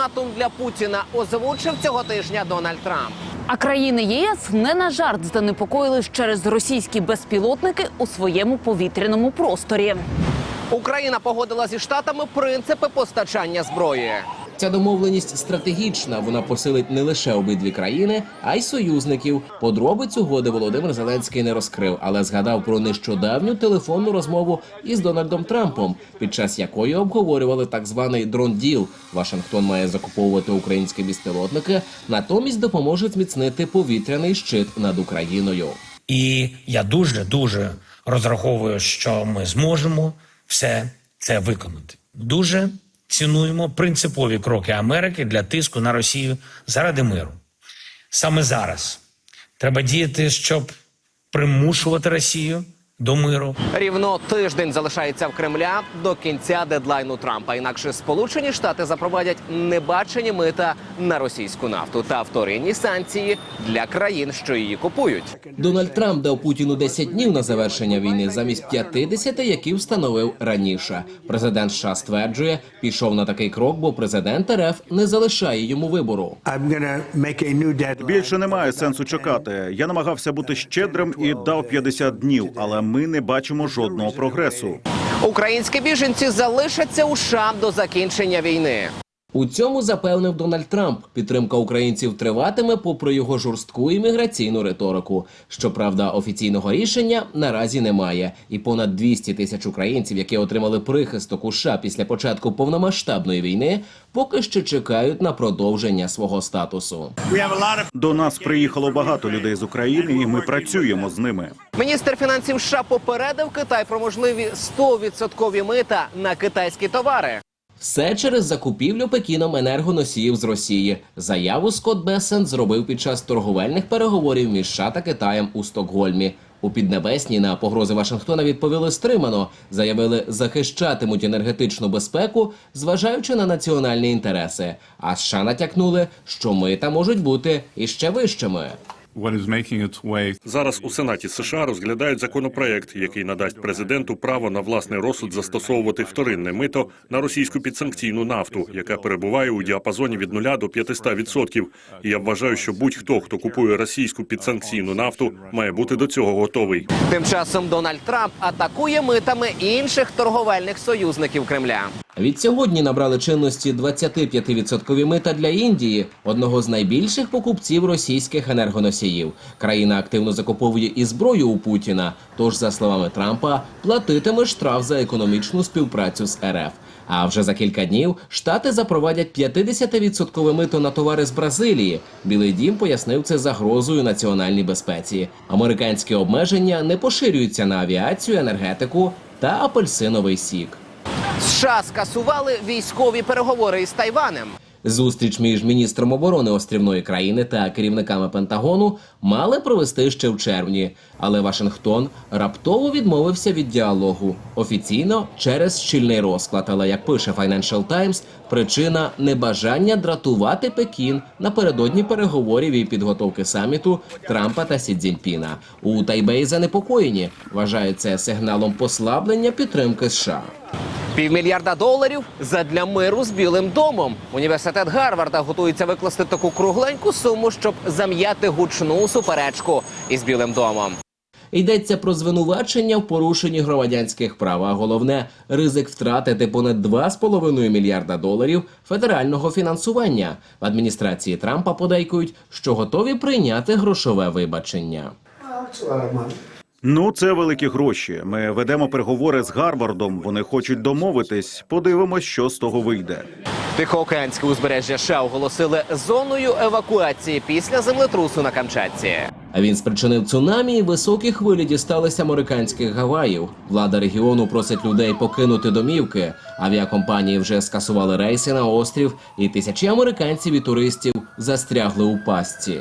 ультиматум для Путіна озвучив цього тижня Дональд Трамп. А країни єС не на жарт занепокоїлись через російські безпілотники у своєму повітряному просторі. Україна погодила зі штатами принципи постачання зброї. Ця домовленість стратегічна. Вона посилить не лише обидві країни, а й союзників. Подробиць угоди Володимир Зеленський не розкрив, але згадав про нещодавню телефонну розмову із Дональдом Трампом, під час якої обговорювали так званий дрон-діл. Вашингтон має закуповувати українські безпілотники, натомість допоможе зміцнити повітряний щит над Україною. І я дуже дуже розраховую, що ми зможемо все це виконати. Дуже цінуємо принципові кроки Америки для тиску на Росію заради миру. Саме зараз треба діяти, щоб примушувати Росію до миру. Рівно тиждень залишається в Кремля до кінця дедлайну Трампа. Інакше Сполучені Штати запровадять небачені мита на російську нафту та вторинні санкції для країн, що її купують. Дональд Трамп дав Путіну 10 днів на завершення війни замість 50, які встановив раніше. Президент США стверджує, пішов на такий крок, бо президент РФ не залишає йому вибору. Більше немає сенсу чекати. Я намагався бути щедрим і дав 50 днів, але ми не бачимо жодного прогресу. Українські біженці залишаться у США до закінчення війни. У цьому запевнив Дональд Трамп. Підтримка українців триватиме попри його жорстку імміграційну риторику. Щоправда, офіційного рішення наразі немає, і понад 200 тисяч українців, які отримали прихисток у США після початку повномасштабної війни, поки що чекають на продовження свого статусу. До нас приїхало багато людей з України, і ми працюємо з ними. Міністр фінансів США попередив Китай про можливі 100% мита на китайські товари. Все через закупівлю Пекіном енергоносіїв з Росії. Заяву Скотт Бессен зробив під час торговельних переговорів між США та Китаєм у Стокгольмі. У Піднебесній на погрози Вашингтона відповіли стримано. Заявили, захищатимуть енергетичну безпеку, зважаючи на національні інтереси. А США натякнули, що мита можуть бути іще вищими. What is making its way Зараз у Сенаті США розглядають законопроект, який надасть президенту право на власний розсуд застосовувати вторинне мито на російську підсанкційну нафту, яка перебуває у діапазоні від 0 до 500%. І я вважаю, що будь-хто, хто купує російську підсанкційну нафту, має бути до цього готовий. Тим часом Дональд Трамп атакує митами інших торговельних союзників Кремля. Від сьогодні набрали чинності 25% мита для Індії, одного з найбільших покупців російських енергоносіїв. Країна активно закуповує і зброю у Путіна. Тож, за словами Трампа, платитиме штраф за економічну співпрацю з РФ. А вже за кілька днів штати запровадять 50% мито на товари з Бразилії. Білий дім пояснив це загрозою національній безпеці. Американські обмеження не поширюються на авіацію, енергетику та апельсиновий сік. США скасували військові переговори із Тайванем. Зустріч між міністром оборони острівної країни та керівниками Пентагону мали провести ще в червні, але Вашингтон раптово відмовився від діалогу офіційно через щільний розклад. Але як пише Financial Times, причина небажання дратувати Пекін напередодні переговорів і підготовки саміту Трампа та Сі Цзіньпіна. У Тайбеї занепокоєні вважають це сигналом послаблення підтримки США. Півмільярда доларів задля миру з Білим домом. Університет Гарварда готується викласти таку кругленьку суму, щоб зам'яти гучну суперечку із Білим домом. Йдеться про звинувачення в порушенні громадянських прав, а головне ризик втратити понад 2,5 мільярда доларів федерального фінансування. В адміністрації Трампа подейкують, що готові прийняти грошове вибачення. Ну, це великі гроші. Ми ведемо переговори з Гарвардом. Вони хочуть домовитись. Подивимось, що з того вийде. Тихоокеанське узбережжя США оголосили зоною евакуації після землетрусу на Камчатці. Він спричинив цунамі і високі хвилі дісталися американських Гаваїв. Влада регіону просить людей покинути домівки. Авіакомпанії вже скасували рейси на острів, і тисячі американців і туристів застрягли у пастці.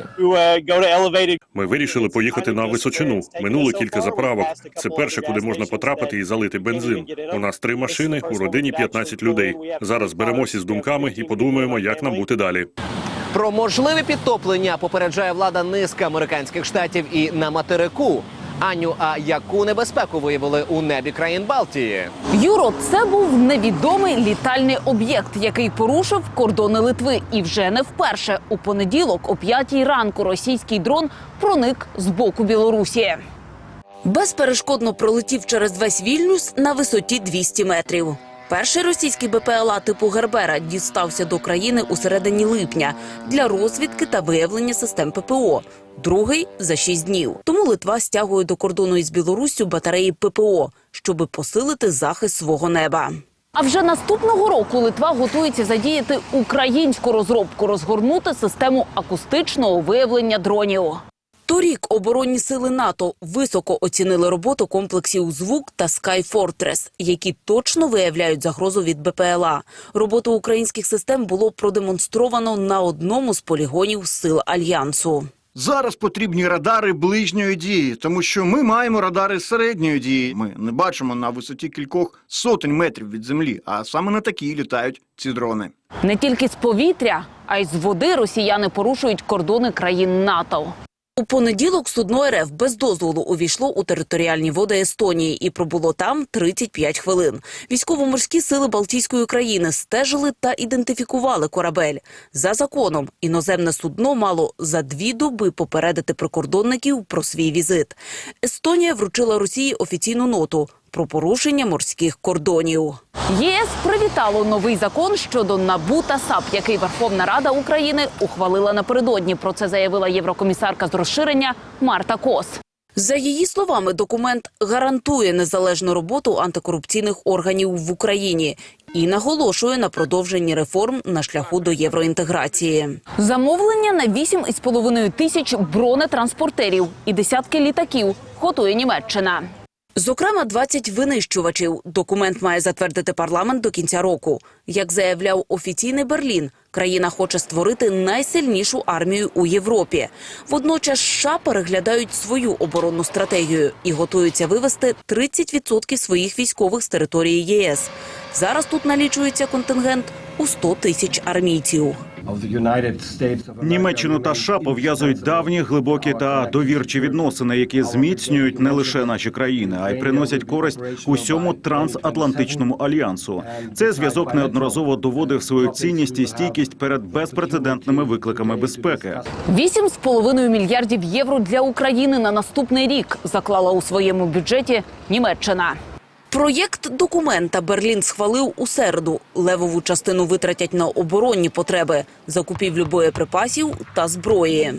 Ми вирішили поїхати на височину. Минуло кілька заправок. Це перше, куди можна потрапити і залити бензин. У нас три машини, у родині 15 людей. Зараз беремося з думками і подумаємо, як нам бути далі. Про можливе підтоплення попереджає влада низка американських штатів і на материку. Аню, а яку небезпеку виявили у небі країн Балтії? Юро, це був невідомий літальний об'єкт, який порушив кордони Литви. І вже не вперше у понеділок, о п'ятій ранку, російський дрон проник з боку Білорусі. Безперешкодно пролетів через весь Вільнюс на висоті 200 метрів. Перший російський БПЛА типу Гербера дістався до країни у середині липня для розвідки та виявлення систем ППО. Другий за шість днів. Тому Литва стягує до кордону із Білоруссю батареї ППО, щоби посилити захист свого неба. А вже наступного року Литва готується задіяти українську розробку, розгорнути систему акустичного виявлення дронів. Торік оборонні сили НАТО високо оцінили роботу комплексів «Звук» та «Sky Fortress», які точно виявляють загрозу від БПЛА. Роботу українських систем було продемонстровано на одному з полігонів сил Альянсу. Зараз потрібні радари ближньої дії, тому що ми маємо радари середньої дії. Ми не бачимо на висоті кількох сотень метрів від землі, а саме на такій літають ці дрони. Не тільки з повітря, а й з води росіяни порушують кордони країн НАТО. У понеділок судно РФ без дозволу увійшло у територіальні води Естонії і пробуло там 35 хвилин. Військово-морські сили Балтійської країни стежили та ідентифікували корабель. За законом іноземне судно мало за дві доби попередити прикордонників про свій візит. Естонія вручила Росії офіційну ноту про порушення морських кордонів. ЄС привітало новий закон щодо НАБУ та САП, який Верховна Рада України ухвалила напередодні. Про це заявила єврокомісарка з розширення Марта Кос. За її словами, документ гарантує незалежну роботу антикорупційних органів в Україні і наголошує на продовженні реформ на шляху до євроінтеграції. Замовлення на 8,5 тисяч бронетранспортерів і десятки літаків готує Німеччина. Зокрема, 20 винищувачів. Документ має затвердити парламент до кінця року. Як заявляв офіційний Берлін, країна хоче створити найсильнішу армію у Європі. Водночас США переглядають свою оборонну стратегію і готуються вивести 30% своїх військових з території ЄС. Зараз тут налічується контингент у 100 тисяч армійців. Німеччину та США пов'язують давні, глибокі та довірчі відносини, які зміцнюють не лише наші країни, а й приносять користь усьому трансатлантичному альянсу. Цей зв'язок неодноразово доводив свою цінність і стійкість перед безпрецедентними викликами безпеки. 8,5 мільярдів євро для України на наступний рік заклала у своєму бюджеті Німеччина. Проєкт документа Берлін схвалив у середу. Левову частину витратять на оборонні потреби, закупівлю боєприпасів та зброї.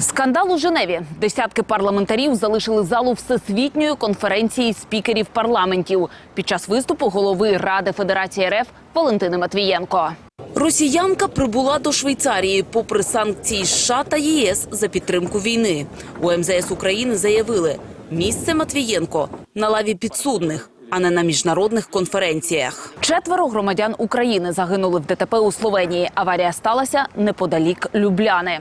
Скандал у Женеві. Десятки парламентарів залишили залу всесвітньої конференції спікерів парламентів під час виступу голови Ради Федерації РФ Валентини Матвієнко. Росіянка прибула до Швейцарії попри санкції США та ЄС за підтримку війни. У МЗС України заявили, місце Матвієнко на лаві підсудних, а не на міжнародних конференціях. Четверо громадян України загинули в ДТП у Словенії. Аварія сталася неподалік Любляни.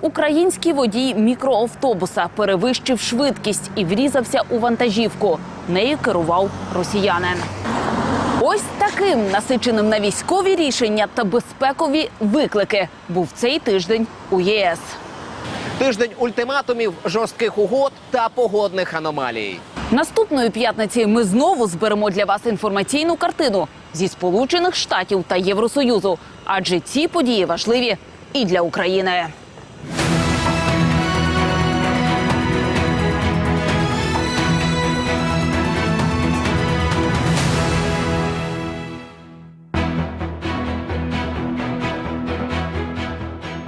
Український водій мікроавтобуса перевищив швидкість і врізався у вантажівку. Нею керував росіянин. Ось таким насиченим на військові рішення та безпекові виклики був цей тиждень у ЄС. Тиждень ультиматумів, жорстких угод та погодних аномалій. Наступної п'ятниці ми знову зберемо для вас інформаційну картину зі Сполучених Штатів та Євросоюзу, адже ці події важливі і для України.